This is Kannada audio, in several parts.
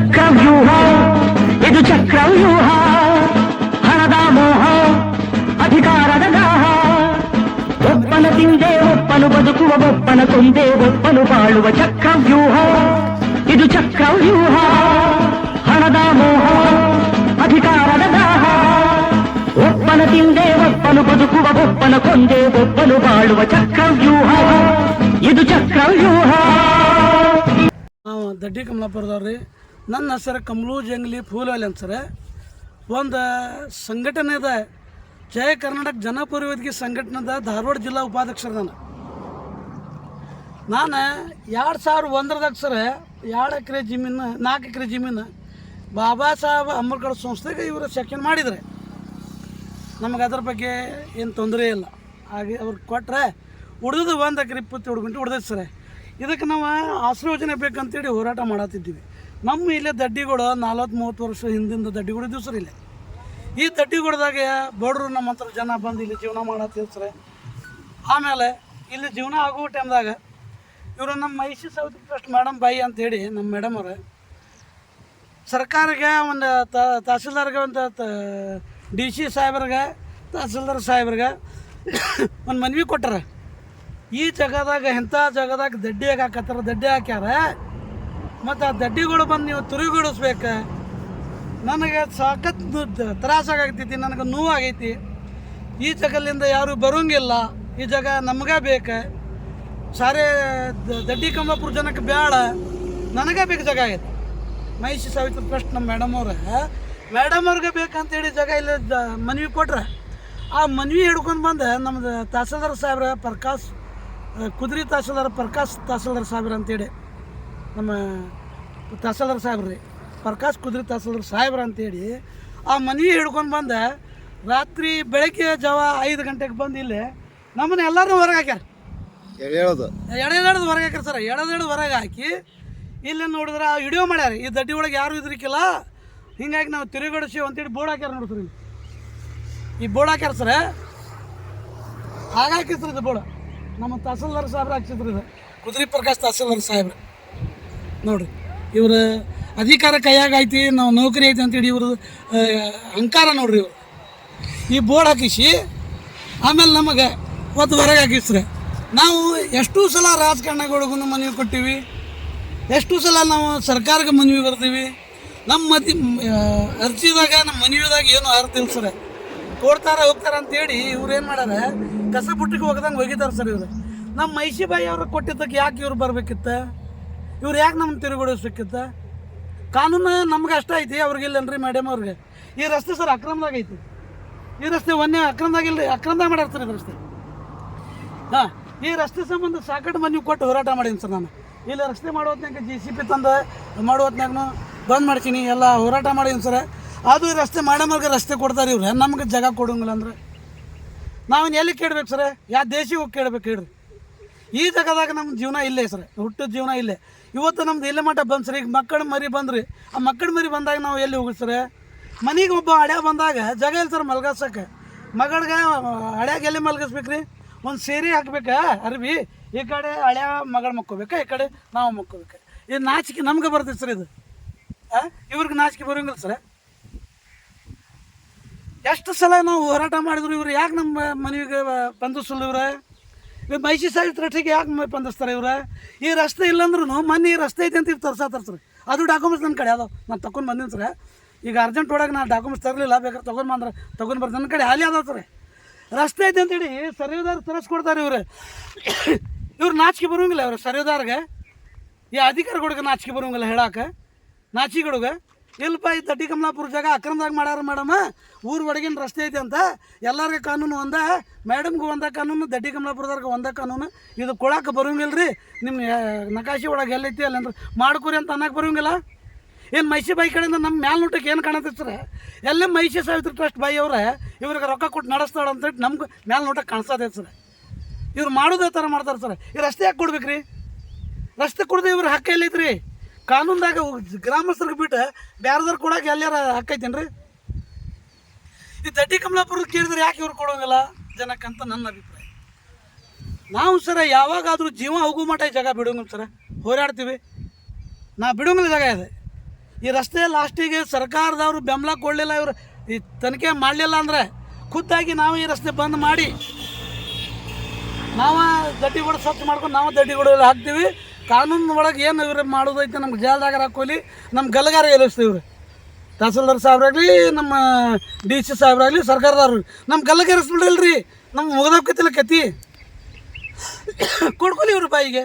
ಚಕ್ರವ್ಯೂಹ ಇದು ಚಕ್ರವ್ಯೂಹ ಹಣದ ಮೋಹ ಅಧಿಕಾರದ ದಾಹ ಒಪ್ಪನ ತಿಂದೆ ಒಪ್ಪನು ಬದುಕುವ ಒಪ್ಪನ ಕೊಂದೆ ಒಪ್ಪನು ಬಾಳುವ ಚಕ್ರವ್ಯೂಹ ಇದು ಚಕ್ರವ್ಯೂಹ ಹಣದ ಮೋಹ ಅಧಿಕಾರದ ದಾಹ ಒಪ್ಪನ ತಿಂದೆ ಒಪ್ಪನು ಬದುಕುವ ಒಪ್ಪನ ಕೊಂದೆ ಒಪ್ಪನು ಬಾಳುವ ಚಕ್ರವ್ಯೂಹ ಇದು ಚಕ್ರವ್ಯೂಹ ನಾವು ದಡ್ಡಿ ಕಮಲಾಪುರದವ್ರಿ ನನ್ನ ಹೆಸರು ಕಮಲು ಜಂಗ್ಲಿ ಫೂಲಾಲಿ ಅಂತ ಸರ್. ಒಂದು ಸಂಘಟನೆ ಅದ ಜಯ ಕರ್ನಾಟಕ ಜನಪರ ವೇದಿಕೆ ಸಂಘಟನೆದ ಧಾರವಾಡ ಜಿಲ್ಲಾ ಉಪಾಧ್ಯಕ್ಷರ ನಾನು. ನಾನು ಎರಡು ಸಾವಿರ ಒಂದರದಾಗ ಸರ, ಎರಡು ಎಕರೆ ಜಮೀನು, ನಾಲ್ಕು ಎಕರೆ ಜಮೀನು ಬಾಬಾ ಸಾಹೇಬ್ ಅಂಬೇಡ್ಕರ್ ಸಂಸ್ಥೆಗೆ ಇವರು ಸೆಕ್ಷನ್ ಮಾಡಿದರೆ. ನಮಗೆ ಅದ್ರ ಬಗ್ಗೆ ಏನು ತೊಂದರೆ ಇಲ್ಲ. ಹಾಗೆ ಅವ್ರು ಕೊಟ್ಟರೆ ಉಳಿದು ಒಂದು ಎಕರೆ ಇಪ್ಪತ್ತೇಳು ಗಂಟೆ ಉಡ್ದೈತೆ ಸರ್. ಇದಕ್ಕೆ ನಾವು ಆಶ್ರಯೋಜನೆ ಬೇಕಂತೇಳಿ ಹೋರಾಟ ಮಾಡತ್ತಿದ್ದೀವಿ ನಮ್ಮ ಇಲ್ಲೇ ದಡ್ಡಿಗಳು ನಲ್ವತ್ತು ಮೂವತ್ತು ವರ್ಷ ಹಿಂದಿಂದ ದಡ್ಡಿಗಳು ದಿವಸ ಇಲ್ಲೇ. ಈ ದಡ್ಡಿಗೊಳದಾಗ ಬಡವರು ನಮ್ಮ ಹತ್ರ ಜನ ಬಂದು ಇಲ್ಲಿ ಜೀವನ ಮಾಡತ್ತೀವಿ ಸರ್. ಆಮೇಲೆ ಇಲ್ಲಿ ಜೀವನ ಆಗೋ ಟೈಮ್ದಾಗ ಇವರು ನಮ್ಮ ಮೈಸಿ ಸೌತಿ ಟ್ರಸ್ಟ್ ಮೇಡಮ್ ಬಾಯಿ ಅಂತೇಳಿ ನಮ್ಮ ಮೇಡಮ್ ಅವ್ರೆ, ಸರ್ಕಾರಕ್ಕೆ ಒಂದು ತಹಸೀಲ್ದಾರ್ಗೆ ಒಂದು ಡಿ ಸಿ ಸಾಹೇಬ್ರಿಗೆ, ತಹಸೀಲ್ದಾರ್ ಸಾಹೇಬ್ರಿಗೆ ಒಂದು ಮನವಿ ಕೊಟ್ಟಾರೆ. ಈ ಜಾಗದಾಗ ಎಂಥ ಜಾಗದಾಗ ದಡ್ಡಿ ಹಾಕತ್ತಾರ ದಡ್ಡಿ ಹಾಕ್ಯಾರ. ಮತ್ತು ಆ ದಡ್ಡಿಗಳು ಬಂದು ನೀವು ತುರಿಗೊಳಿಸ್ಬೇಕು ನನಗೆ ಸಾಕತ್ ತ್ರಾಸಾಗೈತಿ ನನಗೆ ನೋವಾಗೈತಿ. ಈ ಜಗಲಿಂದ ಯಾರು ಬರೋಂಗಿಲ್ಲ, ಈ ಜಾಗ ನಮಗೆ ಬೇಕು. ಸಾರೇ ದಡ್ಡಿ ಕಂಬಾಪುರ ಜನಕ್ಕೆ ಬೇಡ ನನಗೆ ಬೇಕು ಜಾಗ ಆಗೈತಿ. ಮಹಿಷಿ ಸಾವಿತ್ರಿ ಟ್ರಸ್ಟ್ ನಮ್ಮ ಮೇಡಮ್ ಅವ್ರ ಮೇಡಮ್ ಅವ್ರಿಗೆ ಬೇಕಂತೇಳಿ ಜಾಗ ಇಲ್ಲಿ ಮನವಿ ಕೊಟ್ರೆ. ಆ ಮನವಿ ಹಿಡ್ಕೊಂಡು ಬಂದು ನಮ್ಮದು ತಹಸೀಲ್ದಾರ್ ಸಾಹೇಬ್ರ ಪ್ರಕಾಶ್, ಕುದ್ರಿ ತಹಸೀಲ್ದಾರ್ ಪ್ರಕಾಶ್ ತಹಸೀಲ್ದಾರ್ ಸಾಹೇಬ್ರ ಅಂತೇಳಿ. ನಮ್ಮ ತಹಸೀಲ್ದಾರ್ ಸಾಹೇಬ್ರು ರೀ. ಪ್ರಕಾಶ್ ಕುದ್ರಿ ತಹಸೀಲ್ದಾರ್ ಸಾಹೇಬ್ರ ಅಂತೇಳಿ ಆ ಮನೆ ಹಿಡ್ಕೊಂಡು ಬಂದ ರಾತ್ರಿ ಬೆಳಗ್ಗೆ ಜಾವ ಐದು ಗಂಟೆಗೆ ಬಂದು ಇಲ್ಲಿ ನಮ್ಮನ್ನ ಎಲ್ಲರೂ ಹೊರಗೆ ಹಾಕ್ಯಾರ. ಹೇಳೋದು ಎಡೆದಾಡ್ದು ಹೊರಗೆ ಹಾಕ್ಯಾರ ಸರ್. ಎಡೆದಾಡ್ದು ಹೊರಗೆ ಹಾಕಿ ಇಲ್ಲಿ ನೋಡಿದ್ರೆ ಆ ವಿಡಿಯೋ ಮಾಡ್ಯಾರ. ಈ ದಡ್ಡಿ ಒಳಗೆ ಯಾರು ಇದ್ರಿಕ್ಕಿಲ್ಲ ಹಿಂಗಾಗಿ ನಾವು ತಿರುಗಡಿಸಿ ಅಂತೇಳಿ ಬೋರ್ಡ್ ಹಾಕ್ಯಾರ ನೋಡಿ ಸರ್ ಇಲ್ಲಿ. ಈ ಬೋರ್ಡ್ ಹಾಕ್ಯಾರ ಸರ್. ಹಾಗಾಕಿಸ್ರಿ ಇದು ಬೋರ್ಡ್. ನಮ್ಮ ತಹಸೀಲ್ದಾರ್ ಸಾಹೇಬ್ರು ಹಾಕ್ಸಿದ್ರು ಇದು. ಕುದುರೆ ಪ್ರಕಾಶ್ ತಹಸೀಲ್ದಾರ್ ಸಾಹೇಬ್ರು. ನೋಡ್ರಿ. ಇವರು ಅಧಿಕಾರ ಕೈಯಾಗ ಐತಿ ನಾವು ನೌಕರಿ ಐತಿ ಅಂತೇಳಿ ಇವರು ಅಹಂಕಾರ ನೋಡ್ರಿ ಇವರು. ಈ ಬೋರ್ಡ್ ಹಾಕಿಸಿ, ಆಮೇಲೆ ನಮಗೆ ಒತ್ತು ಹೊರಗೆ ಹಾಕಿಸ್ರೆ. ನಾವು ಎಷ್ಟು ಸಲ ರಾಜಕಾರಣಗಳಿಗೂ ಮನವಿ ಕೊಟ್ಟಿವಿ. ಎಷ್ಟು ಸಲ ನಾವು ಸರ್ಕಾರಕ್ಕೆ ಮನವಿ ಬರ್ತೀವಿ. ನಮ್ಮ ಮತಿ ಅರ್ಜಿದಾಗ ನಮ್ಮ ಮನವಿದಾಗ ಏನು ಆರು ಇಲ್ಲ ಸರ್. ಕೊಡ್ತಾರೆ, ಹೋಗ್ತಾರೆ ಅಂತೇಳಿ ಇವ್ರು ಏನು ಮಾಡ್ಯಾರ, ಕಸ ಬುಟ್ಟಿಗೆ ಹೋಗ್ದಂಗೆ ಹೋಗಿದ್ದಾರೆ ಸರ್ ಇವರು. ನಮ್ಮ ಮೈಸಿ ಬಾಯಿ ಅವ್ರು ಕೊಟ್ಟಿದ್ದಕ್ಕೆ ಯಾಕೆ ಇವ್ರು ಬರ್ಬೇಕಿತ್ತ? ಇವ್ರು ಯಾಕೆ ನಮ್ಮ ತಿರುಗಡೆ ಸಿಕ್ಕಿತ್ತ? ಕಾನೂನು ನಮ್ಗೆ ಅಷ್ಟ ಐತಿ, ಅವ್ರಿಗೆ ಇಲ್ಲೇನ್ರಿ ಮೇಡಮ್ ಅವ್ರಿಗೆ. ಈ ರಸ್ತೆ ಸರ್ ಅಕ್ರಮದಾಗ ಐತಿ. ಈ ರಸ್ತೆ ಒಂದೇ ಅಕ್ರಮದಾಗ ಅಕ್ರಮದಾಗ ಮಾಡ್ಯಾರ ಈ ರಸ್ತೆ ಹಾಂ, ಈ ರಸ್ತೆ ಸಂಬಂಧ ಸಾಕಷ್ಟು ಮನೆಗೆ ಕೊಟ್ಟು ಹೋರಾಟ ಮಾಡೀನಿ ಸರ್ ನಾನು. ಇಲ್ಲಿ, ರಸ್ತೆ ಮಾಡೋತ್ನಾಗ ಜಿ ಸಿ ಪಿ ತಂದು ಮಾಡೋತ್ನಾಗ ಬಂದ್ ಮಾಡ್ತೀನಿ, ಎಲ್ಲ ಹೋರಾಟ ಮಾಡೀನಿ ಸರ್. ಅದು ಈ ರಸ್ತೆ ಮಾಡಮರ್ಗೆ ರಸ್ತೆ ಕೊಡ್ತಾರೆ ಇವ್ರು, ನಮ್ಗೆ ಜಾಗ ಕೊಡೋಂಗಿಲ್ಲ ಅಂದ್ರೆ. ನಾವು ಎಲ್ಲಿ ಕೇಳ್ಬೇಕು ಸರ್? ಯಾವ ದೇಶಿ ಹೋಗಿ ಕೇಳ್ಬೇಕು ಹೇಳ್ರಿ. ಈ ಜಾಗದಾಗ ನಮ್ಮ ಜೀವನ ಇಲ್ಲೇ ಸರ್, ಹುಟ್ಟಿದ ಜೀವನ ಇಲ್ಲೇ. ಇವತ್ತು ನಮ್ದು ಇಲ್ಲೇ ಮಟ್ಟ ಬಂದು ಸರ್, ಈಗ ಮಕ್ಕಳ ಮರಿ ಬಂದ್ರಿ. ಆ ಮಕ್ಕಳ ಮರಿ ಬಂದಾಗ ನಾವು ಎಲ್ಲಿ ಹೋಗಿ ಸರ್? ಮನೆಗೆ ಒಬ್ಬ ಹಳ್ಯ ಬಂದಾಗ ಜಾಗ ಇಲ್ಲ ಸರ್ ಮಲ್ಗಸಕ್ಕೆ. ಮಗಳಿಗೆ ಹಳ್ಯಾಗ ಎಲ್ಲಿ ಮಲ್ಗಿಸ್ಬೇಕ್ರಿ? ಒಂದು ಸೇರಿ ಹಾಕ್ಬೇಕಾ? ಅರ್ಬಿ, ಈ ಕಡೆ ಹಳ್ಯ ಮಗಳು ಮಕ್ಕೋಬೇಕಾ? ಈ ಕಡೆ ನಾವು ಮಕ್ಕೋಬೇಕು? ಇದು ನಾಚಿಕೆ ನಮ್ಗೆ ಬರ್ತೈತೆ ಸರ್ ಇದು? ಇವ್ರಿಗೆ ನಾಚಿಕೆ ಬರೋಂಗಿಲ್ಲ ಸರ್. ಎಷ್ಟು ಸಲ ನಾವು ಹೋರಾಟ ಮಾಡಿದ್ರು ಇವ್ರು? ಯಾಕೆ ನಮ್ಮ ಮನೆಗೆ ಸುಳ್ಳು ಇವ್ರೆ ಇವ್ರು? ಮೈಸಿ ಸೈಡ್ ಟ್ರಸ್ಟಿಗೆ ಯಾಕೆ ಬಂದಿಸ್ತಾರೆ ಇವ್ರ? ಈ ರಸ್ತೆ ಇಲ್ಲಂದ್ರೂ ಮೊನ್ನೆ ಈ ರಸ್ತೆ ಐತೆ ಅಂತ ಇವ್ರು ತರ್ಸಾ ತರ್ಸ್ರಿ. ಅದು ಡಾಕ್ಯುಮೆಂಟ್ಸ್ ನನ್ನ ಕಡೆ, ಅದು ನಾನು ತಗೊಂಡು ಬಂದಿನಿ ಸರ್ ಈಗ ಅರ್ಜೆಂಟ್ ಒಳಗೆ ನಾನು ಡಾಕ್ಯುಮೆಂಟ್ಸ್ ತರಲಿಲ್ಲ, ಬೇಕಾದ್ರೆ ತೊಗೊಂಡು ಬಂದ್ರೆ, ತೊಗೊಂಡು ಬರ್ತೀನಿ. ನನ್ನ ಕಡೆ ಹಾಲಿ ಅದಾವ ಸರ್. ರಸ್ತೆ ಐತೆ ಅಂತೇಳಿ ಸರ್ವೇದಾರ್ ತರಿಸ್ಕೊಡ್ತಾರೆ ಇವ್ರು. ಇವ್ರು ನಾಚಿಕೆ ಬರೋಂಗಿಲ್ಲ ಇವ್ರು ಸರ್ವೇದಾರ್ಗೆ ಈ ಅಧಿಕಾರಿಗಳಿಗೆ ನಾಚಿಕೆ ಬರೋಂಗಿಲ್ಲ ಹೇಳಕ್ಕೆ. ನಾಚಿಗೆಡುಗೆ ಇಲ್ಲಪ್ಪ ಈ ತಟ್ಟಿ ಕಮಲಾಪುರ ಜಾಗ ಅಕ್ರಮದಾಗ ಮಾಡ್ಯಾರ ಮೇಡಮ್. ಊರು ಒಡಗಿನ ರಸ್ತೆ ಐತೆ ಅಂತ. ಎಲ್ಲರಿಗೆ ಕಾನೂನು ಒಂದ. ಮೇಡಮ್ಗೂ ಒಂದ ಕಾನೂನು, ದಡ್ಡಿ ಕಮಲಾಪುರದವ್ರಿಗೆ ಒಂದ ಕಾನೂನು. ಇದು ಕೊಡಕ್ಕೆ ಬರೋಂಗಿಲ್ಲ ರೀ ನಿಮ್ಮ ನಕಾಶಿ ಒಳಗೆ ಎಲ್ಲೈತಿ ಅಲ್ಲ ಅಂದ್ರೆ ಮಾಡ್ಕೊರಿ ಅಂತ ಅನ್ನಕ್ಕೆ ಬರೋಂಗಿಲ್ಲ. ಏನು ಮೈಸಿ ಬೈ ಕಡೆಯಿಂದ ನಮ್ಮ ಮ್ಯಾಲ್ನೋಟಕ್ಕೆ ಏನು ಕಾಣತೈತೆ ಎಲ್ಲ ಮೈಸಿ ಸಾವಿತ್ರಿ ಟ್ರಸ್ಟ್ ಬಾಯಿ ಅವ್ರೆ, ಇವ್ರಿಗೆ ರೊಕ್ಕ ಕೊಟ್ಟು ನಡೆಸ್ತಾಳೆ ಅಂತೇಳಿ ನಮ್ಗೆ ಮ್ಯಾಲ್ನೋಟಕ್ಕೆ ಕಾಣಿಸ್ತದೆ ಸರ್. ಇವ್ರು ಮಾಡೋದೇ ಥರ ಮಾಡ್ತಾರೆ ಸರ್. ಈ ರಸ್ತೆ ಯಾಕೆ ಕೊಡ್ಬೇಕ್ರಿ? ರಸ್ತೆ ಕೊಡದೆ ಇವ್ರ ಹಕ್ಕ ಎಲ್ಲೈತ್ರಿ? ಕಾನೂನ್ದಾಗ ಗ್ರಾಮಸ್ಥರಿಗೆ ಬಿಟ್ಟು ಬೇರೆದವ್ರು ಕೊಡಕ್ಕೆ ಎಲ್ಲಾರ ಹಾಕೈತೇನ್ರಿ ಈ ದಟ್ಟಿ ಕಮಲಾಪುರದ ಕೇಳಿದ್ರೆ ಯಾಕೆ ಇವ್ರು ಕೊಡೋಂಗಿಲ್ಲ ಜನಕ್ಕಂತ ನನ್ನ ಅಭಿಪ್ರಾಯ. ನಾವು ಸರ ಯಾವಾಗಾದರೂ ಜೀವ ಹೋಗೋ ಮಟ್ಟ ಈ ಜಾಗ ಬಿಡೋಂಗಿಲ್ಲ ಸರ. ಹೋರಾಡ್ತೀವಿ. ನಾ ಬಿಡೋಂಗಿಲ್ಲ ಜಾಗ ಇದೆ. ಈ ರಸ್ತೆ ಲಾಸ್ಟಿಗೆ ಸರ್ಕಾರದವರು ಬೆಂಬಲ ಕೊಡಲಿಲ್ಲ, ಇವರು ಈ ತನಿಖೆ ಮಾಡಲಿಲ್ಲ ಅಂದರೆ ಖುದ್ದಾಗಿ ನಾವು ಈ ರಸ್ತೆ ಬಂದ್ ಮಾಡಿ, ನಾವು ದಡ್ಡಿಗಳು ಸ್ವಚ್ಛ ಮಾಡ್ಕೊಂಡು ನಾವು ದಡ್ಡಿಗಳು ಹಾಕ್ತೀವಿ. ಕಾನೂನು ಒಳಗೆ ಏನು ಇವ್ರು ಮಾಡೋದೈತೆ ನಮ್ಗೆ ಜೈಲ್ದಾಗ ಹಾಕೋಲಿ ನಮ್ಮ ಗಲಗಾರ ಎಲ್ಲಿಸ್ತೀವಿ ಇವ್ರು? ತಹಸೀಲ್ದಾರ್ ಸಾಹೇಬ್ರಾಗಲಿ, ನಮ್ಮ ಡಿ ಸಿ ಸಾಹೇಬ್ರಾಗಲಿ, ಸರ್ಕಾರದವ್ರು. ನಮ್ಮ ಗಲ್ಲಗೇರಿಸ್ಬಿಡ್ರಲ್ರಿ ನಮ್ಮ ಮುಗ್ದೋಕತಿಲ್ಲ ಕತಿ ಕೊಡ್ಕೊಲಿ ಇವ್ರ ಬಾಯಿಗೆ.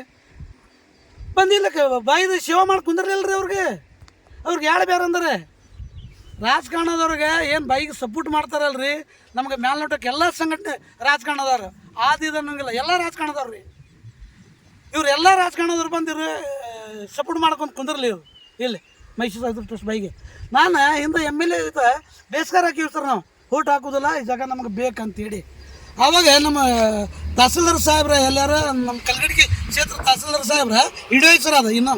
ಬಂದಿಲ್ಲ ಬಾಯಿದ ಸೇವೆ ಮಾಡಿ ಕುಂದ್ರಲಿಲ್ರಿ ಅವ್ರಿಗೆ. ಅವ್ರಿಗೆ ಯಾಳ ಬೇರೆ ಅಂದ್ರೆ? ರಾಜಕಾರಣದವ್ರಿಗೆ ಏನು ಬಾಯಿಗೆ ಸಪೋರ್ಟ್ ಮಾಡ್ತಾರಲ್ರಿ? ನಮ್ಗೆ ಮೇಲ್ನೋಟಕ್ಕೆ ಎಲ್ಲ ಸಂಘಟನೆ ರಾಜಕಾರಣದವ್ರು. ಆದಿದ ನಂಗಿಲ್ಲ ಎಲ್ಲ ರಾಜಕಾರಣದವ್ರು ರೀ. ಇವ್ರು ಎಲ್ಲ ರಾಜಕಾರಣದವ್ರು ಬಂದಿರು ಸಪೋರ್ಟ್ ಮಾಡ್ಕೊಂಡು ಕುಂದ್ರಲಿ ಇವ್ರು. ಇಲ್ಲಿ, ಮೈಸೂರು ಸಾಹಿತ್ಯ ಟ್ರಸ್ಟ್ ಬೈಗೆ ನಾನು ಹಿಂದೆ ಎಂ ಎಲ್ ಎ ಇದ್ದ ಬೇಸ್ಕಾರ ಹಾಕಿವಿ ಸರ್ ನಾವು. ಓಟ್ ಹಾಕೋದಿಲ್ಲ, ಈ ಜಾಗ ನಮಗೆ ಬೇಕಂತೇಳಿ. ಆವಾಗ ನಮ್ಮ ತಹಸೀಲ್ದಾರ್ ಸಾಹೇಬ್ರ ಎಲ್ಲಾರ, ನಮ್ಮ ಕಲ್ಗಡಿಗೆ ಕ್ಷೇತ್ರ ತಹಸೀಲ್ದಾರ್ ಸಾಹೇಬ್ರ ಹಿಡಿಯೋಯ್ತು ಸರ್ ಅದು ಇನ್ನೂ.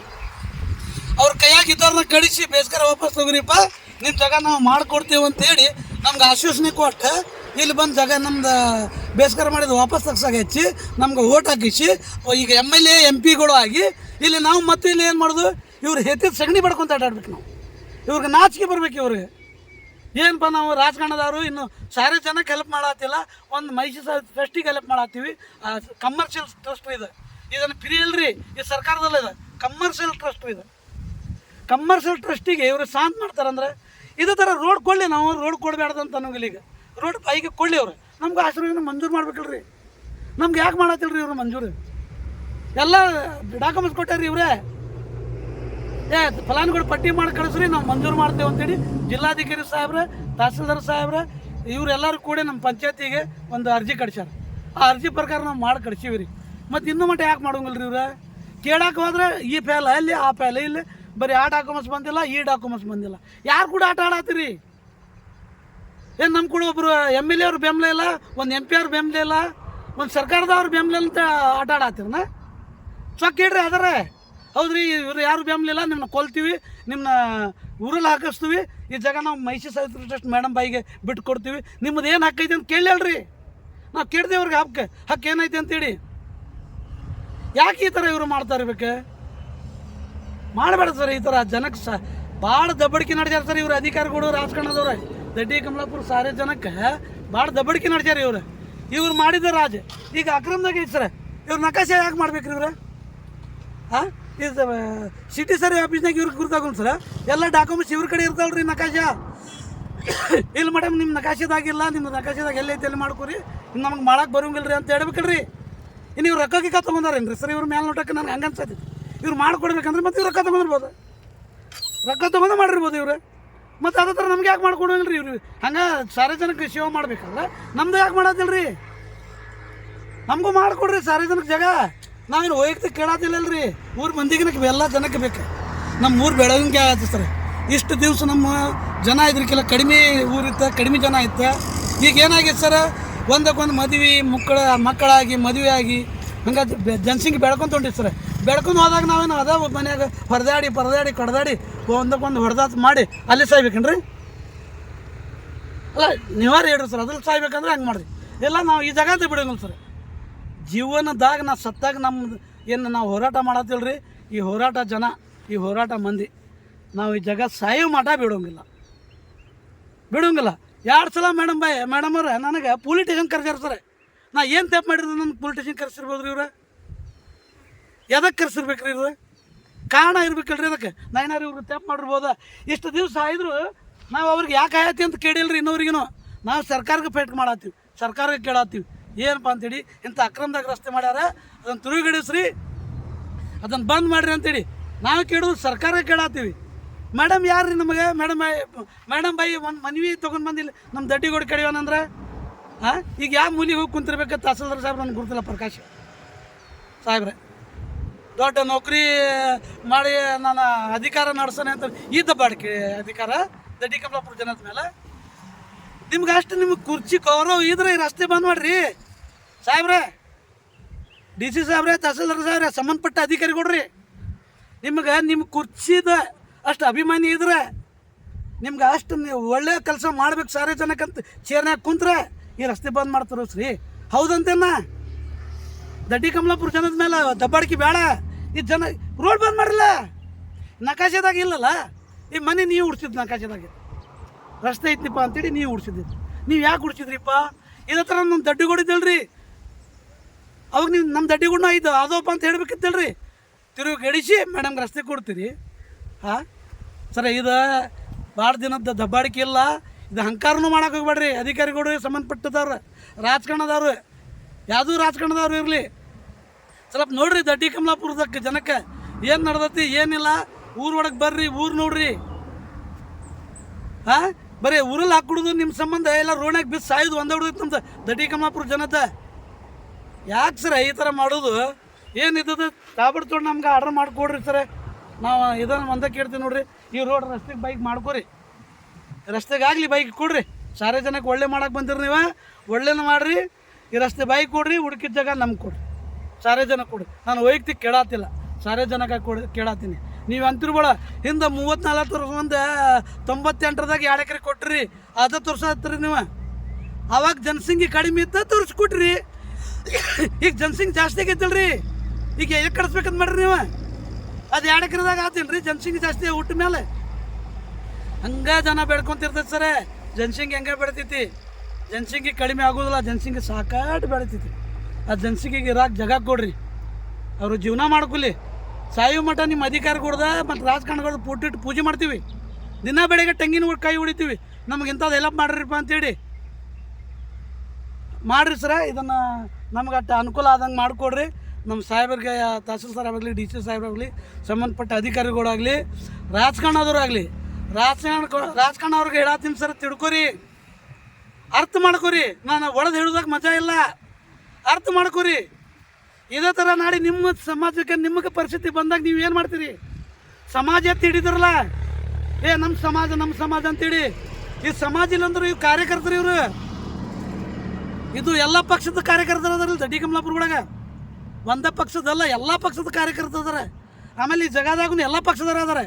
ಅವ್ರ ಕೈಯಾಗ ಇದ್ದವ್ರನ್ನ ಕಳಿಸಿ ಬೇಸ್ಕರ ವಾಪಸ್ ತಗೋರಿಪ್ಪ ನಿಮ್ಮ ಜಾಗ ನಾವು ಮಾಡಿಕೊಡ್ತೇವೆ ಅಂತೇಳಿ ನಮ್ಗೆ ಆಶ್ವಾಸನೆ ಕೊಟ್ಟು, ಇಲ್ಲಿ ಬಂದು ಜಾಗ ನಮ್ದು ಬೇಸ್ಕರ ಮಾಡಿದ ವಾಪಸ್ ತಗ್ಸಾಗ ಹೆಚ್ಚಿ ನಮ್ಗೆ ಓಟ್ ಹಾಕಿಸಿ ಈಗ ಎಂ ಎಲ್ ಎ ಎಂ ಪಿಗಳು ಆಗಿ ಇಲ್ಲಿ ನಾವು ಮತ್ತೆ ಇಲ್ಲಿ ಏನು ಮಾಡೋದು? ಇವ್ರು ಹೆತ್ತಿದ ಸಗಣಿ ಪಡ್ಕೊಂತ ಆಟಾಡ್ಬೇಕು ನಾವು. ಇವ್ರಿಗೆ ನಾಚಿಕೆ ಬರ್ಬೇಕು ಇವ್ರಿಗೆ. ಏನಪ್ಪ ನಾವು ರಾಜಕಾರಣದವರು, ಇನ್ನು ಸಾರಿ ಜನಕ್ಕೆ ಹೆಲ್ಪ್ ಮಾಡತ್ತಿಲ್ಲ ಒಂದು ಮೈಸೂರು ಟ್ರಸ್ಟಿಗೆ ಹೆಲ್ಪ್ ಮಾಡತ್ತೀವಿ ಕಮರ್ಷಿಯಲ್ ಟ್ರಸ್ಟ್ ಇದೆ. ಇದನ್ನು ಫ್ರೀ ಇಲ್ರಿ ಈ ಸರ್ಕಾರದಲ್ಲ ಇದೆ. ಕಮರ್ಷಿಯಲ್ ಟ್ರಸ್ಟ್ ಇದೆ. ಕಮರ್ಷಿಯಲ್ ಟ್ರಸ್ಟಿಗೆ ಇವರು ಶಾಂತ ಮಾಡ್ತಾರಂದ್ರೆ, ಇದೇ ಥರ ರೋಡ್ ಕೊಡಲಿ ನಾವು ರೋಡ್ ಕೊಡಬೇಡ್ದಂತ ನಮಗೆ ಈಗ. ರೋಡ್ ಬೈಗೆ ಕೊಡಲಿ ಅವ್ರು. ನಮ್ಗೆ ಆಶ್ರಯನ ಮಂಜೂರು ಮಾಡ್ಬೇಕಲ್ರಿ. ನಮ್ಗೆ ಯಾಕೆ ಮಾಡತ್ತಿಲ್ರಿ ಇವ್ರು ಮಂಜೂರು? ಎಲ್ಲ ಡಾಕ್ಯುಮೆಂಟ್ಸ್ ಕೊಟ್ಟಾರ್ರಿ ಇವರೇ. ಏ, ಫಲಾನುಗಳು ಪಟ್ಟಿ ಮಾಡಿ ಕಳಿಸ್ರಿ, ನಾವು ಮಂಜೂರು ಮಾಡ್ತೇವೆ ಅಂತೇಳಿ ಜಿಲ್ಲಾಧಿಕಾರಿ ಸಾಹೇಬ್ರ, ತಹಸೀಲ್ದಾರ್ ಸಾಹೇಬ್ರ ಇವರೆಲ್ಲರೂ ಕೂಡ ನಮ್ಮ ಪಂಚಾಯತಿಗೆ ಒಂದು ಅರ್ಜಿ ಕಳ್ಸ್ಯಾರ. ಆ ಅರ್ಜಿ ಪ್ರಕಾರ ನಾವು ಮಾಡಿ ಕಳ್ಸೀವಿ ರೀ ಮತ್ತು ಇನ್ನೂ ಮಟ್ಟ ಯಾಕೆ ಮಾಡೋಂಗಿಲ್ಲ ರೀ ಇವ್ರ? ಕೇಳಕ್ಕೆ ಹೋದ್ರೆ ಈ ಫೇಲ ಅಲ್ಲಿ ಆ ಫೇಲ ಇಲ್ಲಿ ಬರೀ ಆ ಡಾಕ್ಯುಮೆಂಟ್ಸ್ ಬಂದಿಲ್ಲ, ಈ ಡಾಕ್ಯುಮೆಂಟ್ಸ್ ಬಂದಿಲ್ಲ. ಯಾರು ಕೂಡ ಆಟ ಆಡತ್ತೀರಿ ಏನು ನಮ್ಮ ಕೂಡ ಒಬ್ಬರು ಎಂ ಎಲ್ ಎ ಅವ್ರು ಬೆಂಬಲ ಇಲ್ಲ, ಒಂದು ಎಂ ಪಿ ಅವ್ರ ಬೆಂಬಲ ಇಲ್ಲ, ಒಂದು ಸರ್ಕಾರದವ್ರು ಬೆಂಬಲ ಅಂತ ಆಟ ಆಡತ್ತೀರನ ಸೊ ಇಡ್ರಿ ಅದರ. ಹೌದ್ರಿ, ಇವ್ರು ಯಾರು ಬೆಂಬಲ ಇಲ್ಲ ನಿಮ್ಮನ್ನ ಕೊಲ್ತೀವಿ ನಿಮ್ಮನ್ನ ಊರಲ್ಲಿ ಹಾಕಿಸ್ತೀವಿ, ಈ ಜಾಗ ನಾವು ಮೈಸೂರು ಸಾಹಿತ್ಯ ಟ್ರಸ್ಟ್ ಮೇಡಮ್ ಬಾಯಿಗೆ ಬಿಟ್ಟು ಕೊಡ್ತೀವಿ ನಿಮ್ಮದು ಏನು ಹಕ್ಕೈತಿ ಅಂತ ಕೇಳಲ್ರಿ ನಾವು ಕೇಳಿದೆ ಅವ್ರಿಗೆ ಹಕ್ಕ ಹಕ್ಕು ಏನೈತಿ ಅಂತೇಳಿ ಯಾಕೆ ಈ ಥರ ಇವರು ಮಾಡ್ತಾ ಇರ್ಬೇಕು? ಮಾಡಬೇಡ ಸರ್, ಈ ಥರ ಜನಕ್ಕೆ ಸ ಭಾಳ ದಬ್ಬಡಿಕೆ ನಡೆದಿರ್ತಾರೆ ಸರ್ ಇವ್ರು ಅಧಿಕಾರಿಗಳು, ರಾಜಕಾರಣದವ್ರು. ದಡ್ಡಿ ಕಮಲಾಪುರ ಸಾರೇ ಜನಕ್ಕೆ ಭಾಳ ದಬ್ಬಡಿಕೆ ನಡ್ಸ್ಯಾರ ಇವ್ರು. ಇವ್ರು ಮಾಡಿದ ರಾಜ. ಈಗ ಅಕ್ರಮದಾಗ ಐತಿ ಸರ್ ಇವ್ರು ನಕಾಶೆ ಯಾಕೆ ಮಾಡ್ಬೇಕ್ರಿ ಇವ್ರ? ಹಾಂ ಇದು ಸಿಟಿ ಸರಿ ಆಫೀಸ್ನಾಗ ಇವ್ರಿಗೆ ಗುರ್ತಾಗೊಂಡು ಸರ್ ಎಲ್ಲ ಡಾಕ್ಯುಮೆಂಟ್ಸ್ ಇವ್ರ ಕಡೆ ಇರ್ತಾವಲ್ರಿ ನಕಾಶ? ಇಲ್ಲ ಮೇಡಮ್ ನಿಮ್ಮ ನಕಾಶೆದಾಗಿಲ್ಲ ನಿಮ್ಮ ಎಲ್ಲ ಎಲ್ಲೈತೆ ಎಲ್ಲಿ ಮಾಡ್ಕೊರಿ. ಇನ್ನು ನಮಗೆ ಮಾಡಕ್ಕೆ ಬರೋಂಗಿಲ್ಲ ರೀ ಅಂತ ಹೇಳ್ಬೇಕಲ್ರಿ. ಇನ್ನು ಇವ್ರು ರೊಕ್ಕ ಗಿಕ್ಕ ತೊಗೊಂಡಾರೇನ್ರಿ ಸರ್? ಇವ್ರ ಮೇಲೆ ನೋಟಕ್ಕೆ ನನಗೆ ಹಂಗೆ ಇವ್ರು ಮಾಡ್ಕೊಡ್ಬೇಕಂದ್ರೆ ಮತ್ತೆ ಇವ್ರು ರೊಕ್ಕ ತೊಗೊಂಡಿರ್ಬೋದು ರೊಕ್ಕ ತೊಗೊಂಡು ಮಾಡಿರ್ಬೋದು ಇವ್ರು. ಮತ್ತು ಅದ್ರ ಥರ ನಮ್ಗೆ ಯಾಕೆ ಮಾಡ್ಕೊಡಿಲ್ರಿ ಇವ್ರು? ಹಂಗೆ ಸಾರ್ವಜನಿಕ ಸೇವೆ ಮಾಡ್ಬೇಕಲ್ಲ? ನಮ್ದು ಯಾಕೆ ಮಾಡೋದಿಲ್ಲ ರೀ ನಮಗೂ ಮಾಡಿಕೊಡ್ರಿ ಸಾರ್ವಜನಿಕ ಜಾಗ. ನಾವೇನು ವೈಯಕ್ತಿಕ ಕೇಳೋದಿಲ್ಲಲ್ರಿ ಊರು ಮಂದಿಗೆ ಎಲ್ಲ ಜನಕ್ಕೆ ಬೇಕು. ನಮ್ಮ ಊರು ಬೆಳವಣಿಗೆ ಆಯ್ತು ಸರ್. ಇಷ್ಟು ದಿವಸ ನಮ್ಮ ಜನ ಇದ್ರಕ್ಕೆಲ್ಲ ಕಡಿಮೆ ಊರಿತ್ತ ಕಡಿಮೆ ಜನ ಇತ್ತ. ಈಗ ಏನಾಗೈತೆ ಸರ್? ಒಂದಕ್ಕೊಂದು ಮದುವೆ, ಮಕ್ಕಳ, ಮಕ್ಕಳಾಗಿ ಮದುವೆ ಆಗಿ ಹಂಗೆ ಜನಸಂಖ್ಯೆ ಬೆಳ್ಕೊಂತ ಹೊಂಟಿತ್ತು ಸರ್. ಬೆಳ್ಕೊಂಡು ಹೋದಾಗ ನಾವೇನು ಅದ ಮನ್ಯಾಗ? ಹೊರದಾಡಿ ಪರದಾಡಿ, ಕಡ್ದಾಡಿ. ಒಂದಕ್ಕೊಂದು ಹೊಡೆದಾತ ಮಾಡಿ ಅಲ್ಲಿ ಸಾಯ್ಬೇಕೇನ್ರಿ? ಅಲ್ಲ, ನೀವಾರ ಹೇಳ್ರಿ ಸರ್, ಅದ್ರಲ್ಲಿ ಸಾಯ್ಬೇಕಂದ್ರೆ ಹಂಗೆ ಮಾಡ್ರಿ. ಎಲ್ಲ ನಾವು ಈ ಜಾಗದ ಬಿಡೋಂಗಿಲ್ಲ ಸರ್. ಜೀವನದಾಗ ನಾ ಸತ್ತಾಗ ನಮ್ಮ ಏನು ನಾವು ಹೋರಾಟ ಮಾಡತ್ತಿಲ್ರಿ ಈ ಹೋರಾಟ ಜನ, ಈ ಹೋರಾಟ ಮಂದಿ, ನಾವು ಈ ಜಾಗ ಸಾಯೋ ಮಠ ಬಿಡೋಂಗಿಲ್ಲ ಬಿಡೋಂಗಿಲ್ಲ ಎರಡು ಸಲ ಮೇಡಮ್ ಬಾಯ್ ಮೇಡಮ್ ಅವ್ರೆ, ನನಗೆ ಪೊಲಿಟಿಷನ್ ಕರೆಸ್ಯಾರ ಸರ್. ನಾ ಏನು ತಪ್ಪು ಮಾಡಿದ್ರೆ ನನ್ನ ಪೊಲಿಟಿಷನ್ ಕರೆಸಿರ್ಬೋದ್ರಿ ಇವ್ರು? ಎದಕ್ಕೆ ಕರೆಸಿರ್ಬೇಕ್ರಿ ಇವ್ರು? ಕಾರಣ ಇರ್ಬೇಕಲ್ರಿ ಅದಕ್ಕೆ. ನಾ ಏನಾರು ಇವ್ರಿಗೆ ತಪ್ಪು ಮಾಡಿರ್ಬೋದ? ಇಷ್ಟು ದಿವಸ ಆಯಿದ್ರು ನಾವು ಅವ್ರಿಗೆ ಯಾಕೆ ಆಯತಿ ಅಂತ ಕೇಳಿಲ್ರಿ ಇನ್ನೋರಿಗಿನೂ. ನಾವು ಸರ್ಕಾರಕ್ಕೆ ಪೇಟ್ ಮಾಡತ್ತೀವಿ. ಸರ್ಕಾರಕ್ಕೆ ಕೇಳತ್ತೀವಿ. ಏನಪ್ಪ ಅಂತೇಳಿ, ಇಂಥ ಅಕ್ರಮದಾಗ ರಸ್ತೆ ಮಾಡ್ಯಾರ, ಅದನ್ನು ತಿರುಗಿಡಿಸ್ರಿ ಅದನ್ನು ಬಂದ್ ಮಾಡಿರಿ ಅಂತೇಳಿ. ನಾವು ಕೇಳೋದು ಸರ್ಕಾರಕ್ಕೆ ಕೇಳತ್ತೀವಿ. ಮೇಡಮ್ ಯಾರು ರೀ ನಮಗೆ? ಮೇಡಮ್ ಮೇಡಮ್ ಬಾಯಿ ಒಂದು ಮನವಿ ತೊಗೊಂಡು ಬಂದಿಲ್ಲ. ನಮ್ಮ ದಡ್ಡಿಗೋಡಿ ಕಡಿಯೋನಂದ್ರೆ? ಹಾಂ ಈಗ ಯಾವ ಮೂಲಿಗೆ ಹೋಗಿ ಕುಂತಿರ್ಬೇಕು ತಹಸೀಲ್ದಾರ್ ಸಾಹೇಬ್ರು ನನಗೆ ಗುರುತಿಲ್ಲ ಪ್ರಕಾಶ್. ಸಾಹೇಬ್ರೆ. ದೊಡ್ಡ ನೌಕರಿ ಮಾಡಿ ನಾನು ಅಧಿಕಾರ ನಡೆಸೋಣ ಅಂತ ಇದ್ದ ಬಾಡಿಕೆ ಅಧಿಕಾರ ದಡ್ಡಿ ಕಮಲಾಪುರ ಜನದ ಮೇಲೆ. ನಿಮ್ಗೆ ಅಷ್ಟು ನಿಮ್ಗೆ ಕುರ್ಚಿ ಗೌರವ ಇದ್ರೆ ಈ ರಸ್ತೆ ಬಂದ್ ಮಾಡ್ರಿ. ಸಾಹೇಬ್ರೆ, ಡಿ ಸಿ ಸಾಹೇಬ್ರೆ, ತಹಸೀಲ್ದಾರ್ ಸಾಹೇಬ್ರೆ, ಸಂಬಂಧಪಟ್ಟ ಅಧಿಕಾರಿ ಕೊಡ್ರಿ. ನಿಮ್ಗೆ ನಿಮ್ಮ ಕುರ್ಚಿದ ಅಷ್ಟು ಅಭಿಮಾನಿ ಇದ್ರೆ ನಿಮ್ಗೆ ಅಷ್ಟು ನೀವು ಒಳ್ಳೆ ಕೆಲಸ ಮಾಡ್ಬೇಕು ಸಾರಿ ಜನಕ್ಕಂತ ಚೇರ್ನಾಗ ಕುಂತ್ರೆ ಈ ರಸ್ತೆ ಬಂದ್ ಮಾಡ್ತಾರ ಶ್ರೀ. ಹೌದಂತೇನ? ದಡ್ಡಿ ಕಮಲಾಪುರ ಜನದ ಮೇಲೆ ದಬ್ಬಾಡಿಕೆ ಬೇಡ. ಈ ಜನ ರೋಡ್ ಬಂದ್ ಮಾಡಿಲ್ಲ ನಕಾಶೆದಾಗ ಇಲ್ಲಲ್ಲ? ಈ ಮನೆ ನೀವು ಉಡ್ಸಿದ್ ನಕಾಶೆದಾಗ. ರಸ್ತೆ ಐತಿಪ್ಪ ಅಂತೇಳಿ ನೀವು ಉಡ್ಸಿದ್ರಿ. ನೀವು ಯಾಕೆ ಉಡ್ಸಿದ್ರಿಪ್ಪ? ಇದೇ ಥರ ನಮ್ಮ ದಡ್ಡಿಗೊಡಿದ್ದಲ್ರಿ. ಅವಾಗ ನೀವು ನಮ್ಮ ದಡ್ಡಿಗೂಡ ಐದು ಅದಪ್ಪ ಅಂತ ಹೇಳ್ಬೇಕಿತ್ತಲ್ರಿ. ತಿರುಗಿ ಗಡಿಸಿ ಮೇಡಮ್ ರಸ್ತೆ ಕೊಡ್ತೀರಿ. ಹಾಂ? ಸರ, ಇದು ಭಾಳ ದಿನದ ದಬ್ಬಾಡಿಕೆ ಇಲ್ಲ. ಇದು ಮಾಡಕ್ಕೆ ಹೋಗ್ಬೇಡ್ರಿ. ಅಧಿಕಾರಿಗಳು ಸಂಬಂಧಪಟ್ಟದವ್ರು, ರಾಜಕಾರಣದವ್ರು. ಯಾವುದೂ ರಾಜಕಾರಣದವ್ರು ಇರಲಿ. ಸ್ವಲ್ಪ ನೋಡ್ರಿ ದಡ್ಡಿ ಕಮಲಾಪುರದಕ್ಕೆ ಜನಕ್ಕೆ. ಏನು ನಡ್ದತಿ? ಏನಿಲ್ಲ? ಊರೊಳಗೆ ಬರ್ರಿ, ಊರು ನೋಡ್ರಿ. ಹಾಂ? ಬರೀ ಊರಲ್ಲಿ ಹಾಕ್ಬಿಡುದು ನಿಮ್ಮ ಸಂಬಂಧ. ಎಲ್ಲ ರೋಣಾಗ ಬಿಸ್ ಸಾಯ್ದು ಒಂದೇ ಹುಡುಗೈತೆ ನಮ್ದು ದಡ್ಡಿ ಕಮಲಾಪುರ ಜನದ ಯಾಕೆ ಸರ್ ಈ ಥರ ಮಾಡೋದು? ಏನಿದ್ದದು ತಾಬಡ್ ತೊಗೊಂಡು ನಮ್ಗೆ ಆರ್ಡರ್ ಮಾಡಿಕೊಡ್ರಿ ಸರ್. ನಾವು ಇದನ್ನು ಒಂದೇ ಕೇಳ್ತೀವಿ ನೋಡ್ರಿ. ಈ ರೋಡ್ ರಸ್ತೆಗೆ ಬೈಕ್ ಮಾಡ್ಕೊರಿ. ರಸ್ತೆಗಾಗಲಿ ಬೈಕ್ ಕೊಡ್ರಿ. ಜನಕ್ಕೆ ಒಳ್ಳೆ ಮಾಡಕ್ಕೆ ಬಂದಿರಿ ನೀವು. ಒಳ್ಳೇನ ಮಾಡ್ರಿ. ಈ ರಸ್ತೆ ಬೈಕ್ ಕೊಡ್ರಿ, ಹುಡುಕಿದ ಜಾಗ ನಮ್ಗೆ ಕೊಡ್ರಿ. ಸಾರೇ ಜನ ಕೊಡು. ನಾನು ವೈಯಕ್ತಿಕ ಕೇಳಾತಿಲ್ಲ. ಸಾರೇ ಜನಕ್ಕೆ ಕೊಡಿ, ಕೇಳಾತೀನಿ. ನೀವು ಅಂತಿರ್ಬೋಳ ಹಿಂದೆ ಮೂವತ್ತ್ನಾಲ್ಕು ವರ್ಷ ಮುಂದೆ ತೊಂಬತ್ತೆಂಟರದಾಗ ಎರಡು ಎಕರೆ ಕೊಟ್ರಿ. ಅದು ತೋರ್ಸತ್ರಿ ನೀವು. ಅವಾಗ ಜನಸಂಖ್ಯೆ ಕಡಿಮೆ ಇದ್ದ ತೋರಿಸ್ಕೊಟ್ರಿ. ಈಗ ಜನಸಂಖ್ಯೆ ಜಾಸ್ತಿ ಆಗೈತಲ್ರಿ. ಈಗ ಎಲ್ಲಿ ಕಡಿಸ್ಬೇಕಂತ ಮಾಡ್ರಿ ನೀವು? ಅದು ಎರಡು ಎಕರೆದಾಗ ಆತಿಲ್ರಿ ಜನಸಂಖ್ಯೆ ಜಾಸ್ತಿ ಹುಟ್ಟ ಮೇಲೆ. ಹಂಗೆ ಜನ ಬೆಳ್ಕೊತಿರ್ತೈತೆ ಸರ. ಜನಸಂಖ್ಯೆ ಹೆಂಗೆ ಬೆಳಿತೈತಿ? ಜನಸಂಖ್ಯೆ ಕಡಿಮೆ ಆಗೋದಿಲ್ಲ. ಜನಸಂಖ್ಯೆ ಸಾಕಾಟ್ ಬೆಳಿತೈತಿ. ಆ ಜನಸಿಕೆಗೆ ಇರಾಕ್ ಜಾಗ ಕೊಡ್ರಿ. ಅವರು ಜೀವನ ಮಾಡ್ಕೊಲಿ. ಸಾಯು ಮಠ ನಿಮ್ಮ ಅಧಿಕಾರ ಕೊಡ್ದ ಮತ್ತು ರಾಜಕಾರಣಗಳು ಪುಟ್ಟಿಟ್ಟು ಪೂಜೆ ಮಾಡ್ತೀವಿ. ದಿನ ಬೆಳಗ್ಗೆ ತೆಂಗಿನ ಕೈ ಹೊಡಿತೀವಿ ನಮ್ಗೆ ಇಂಥದ್ದು ಹೆಲ್ಪ್ ಮಾಡ್ರಿಪ್ಪ ಅಂತೇಳಿ. ಮಾಡ್ರಿ ಸರ, ಇದನ್ನು ನಮ್ಗೆ ಅಷ್ಟು ಅನುಕೂಲ ಆದಂಗೆ ಮಾಡಿಕೊಡ್ರಿ. ನಮ್ಮ ಸಾಹೇಬರಿಗೆ, ತಹಸೀಲ್ ಆಗಲಿ, ಡಿ ಸಿ ಸಾಹೇಬರಾಗಲಿ ಸಂಬಂಧಪಟ್ಟ ಅಧಿಕಾರಿಗಳಾಗಲಿ ರಾಜಕಾರಣದವ್ರಾಗಲಿ ರಾಜಕಾರಣ ರಾಜಕಾರಣ ಅವ್ರಿಗೆ ಹೇಳತ್ತೀನಿ ಸರ್, ತಿಳ್ಕೊರಿ. ಅರ್ಥ ಮಾಡ್ಕೊರಿ. ನಾನು ಒಳದು ಹೇಳೋದಾಗ ಮಜಾ ಇಲ್ಲ. ಅರ್ಥ ಮಾಡ್ಕೊರಿ. ಇದೇ ಥರ ನಾಡಿ ನಿಮ್ಮ ಸಮಾಜಕ್ಕೆ ನಿಮಗೆ ಪರಿಸ್ಥಿತಿ ಬಂದಾಗ ನೀವು ಏನು ಮಾಡ್ತೀರಿ? ಸಮಾಜ ಎತ್ತಿ ಹಿಡಿದ್ರಲ್ಲ? ಏ ನಮ್ಮ ಸಮಾಜ ನಮ್ಮ ಸಮಾಜ ಅಂತೇಳಿ ಈ ಸಮಾಜ ಇಲ್ಲಂದ್ರೆ ಇವು ಕಾರ್ಯಕರ್ತರು ಇವರು. ಇದು ಎಲ್ಲ ಪಕ್ಷದ ಕಾರ್ಯಕರ್ತರು ಅದಾರಲ್ಲ ದಡ್ಡಿ ಕಮಲಾಪುರಗೊಳಗ ಒಂದ ಪಕ್ಷದಲ್ಲ, ಎಲ್ಲ ಪಕ್ಷದ ಕಾರ್ಯಕರ್ತರು ಅದಾರ. ಆಮೇಲೆ ಈ ಜಗದಾಗೂ ಎಲ್ಲ ಪಕ್ಷದವ್ರು ಅದಾರ.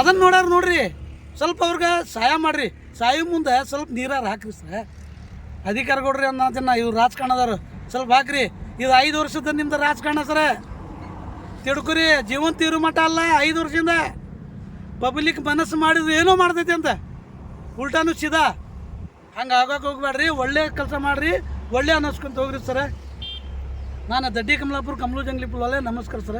ಅದನ್ನು ನೋಡ್ಯಾರ ನೋಡ್ರಿ. ಸ್ವಲ್ಪ ಅವ್ರಿಗೆ ಸಹಾಯ ಮಾಡ್ರಿ. ಸಾಯೋ ಮುಂದೆ ಸ್ವಲ್ಪ ನೀರಾರು ಹಾಕ್ರಿ ಸರ್. ಅಧಿಕಾರಿಗಳ್ರಿ ದಿನ ಇವ್ರು ರಾಜಕಾರಣದವ್ರು. ಸ್ವಲ್ಪ ಹಾಕ್ರಿ. ಇದು ಐದು ವರ್ಷದ ನಿಮ್ದು ರಾಜಕಾರಣ ಸರ. ತಿಳ್ಕೊರಿ ಜೀವನ ತೀರು ಮಟ್ಟ ಅಲ್ಲ, ಐದು ವರ್ಷದಿಂದ. ಪಬ್ಲಿಕ್ ಮನಸ್ಸು ಮಾಡಿದ್ರು ಏನೋ ಮಾಡ್ತೈತಿ ಅಂತ. ಉಲ್ಟಾನು ಸೀದಾ. ಹಂಗೆ ಆಗೋಕೆ ಹೋಗ್ಬೇಡ್ರಿ, ಒಳ್ಳೆ ಕೆಲಸ ಮಾಡ್ರಿ, ಒಳ್ಳೆ ಅನ್ನಿಸ್ಕೊಂತ ಹೋಗ್ರಿ ಸರ. ನಾನು ದಡ್ಡಿ ಕಮಲಾಪುರ ಕಮಲು ಜಂಗ್ಲಿಪುಲ್ ನಮಸ್ಕಾರ ಸರ.